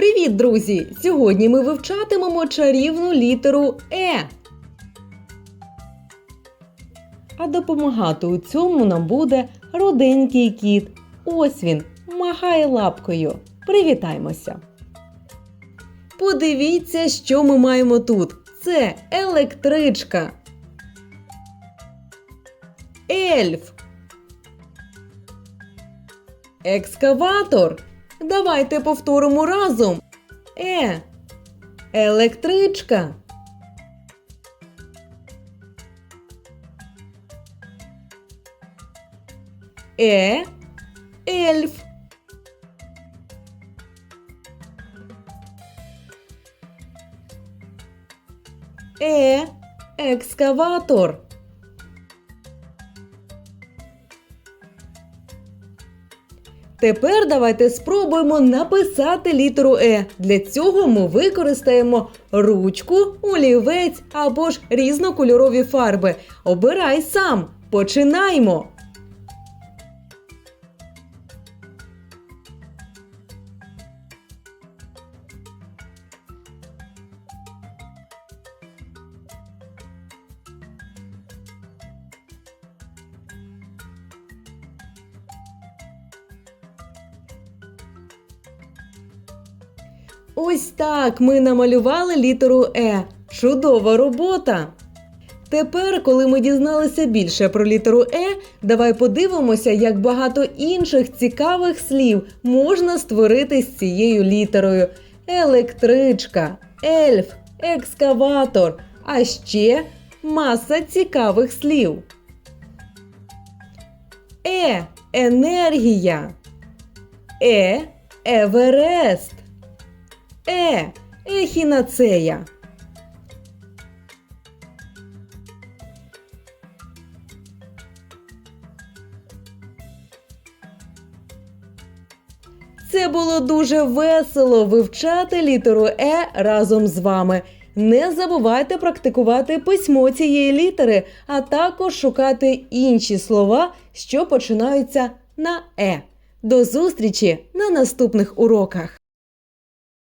Привіт, друзі! Сьогодні ми вивчатимемо чарівну літеру Е. А допомагати у цьому нам буде роденький кіт. Ось він махає лапкою. Привітаймося. Подивіться, що ми маємо тут. Це електричка. Ельф. Екскаватор. Давайте повторимо разом. Е. Електричка. Е. Ельф. Е. Екскаватор. Тепер давайте спробуємо написати літеру Е. Для цього ми використаємо ручку, олівець або ж різнокольорові фарби. Обирай сам. Починаймо. Ось так ми намалювали літеру Е. Чудова робота! Тепер, коли ми дізналися більше про літеру Е, давай подивимося, як багато інших цікавих слів можна створити з цією літерою: електричка, ельф, екскаватор, а ще маса цікавих слів. Е енергія. Е Еверест. Е. Ехінацея. Це було дуже весело вивчати літеру Е разом з вами. Не забувайте практикувати письмо цієї літери, а також шукати інші слова, що починаються на Е. До зустрічі на наступних уроках!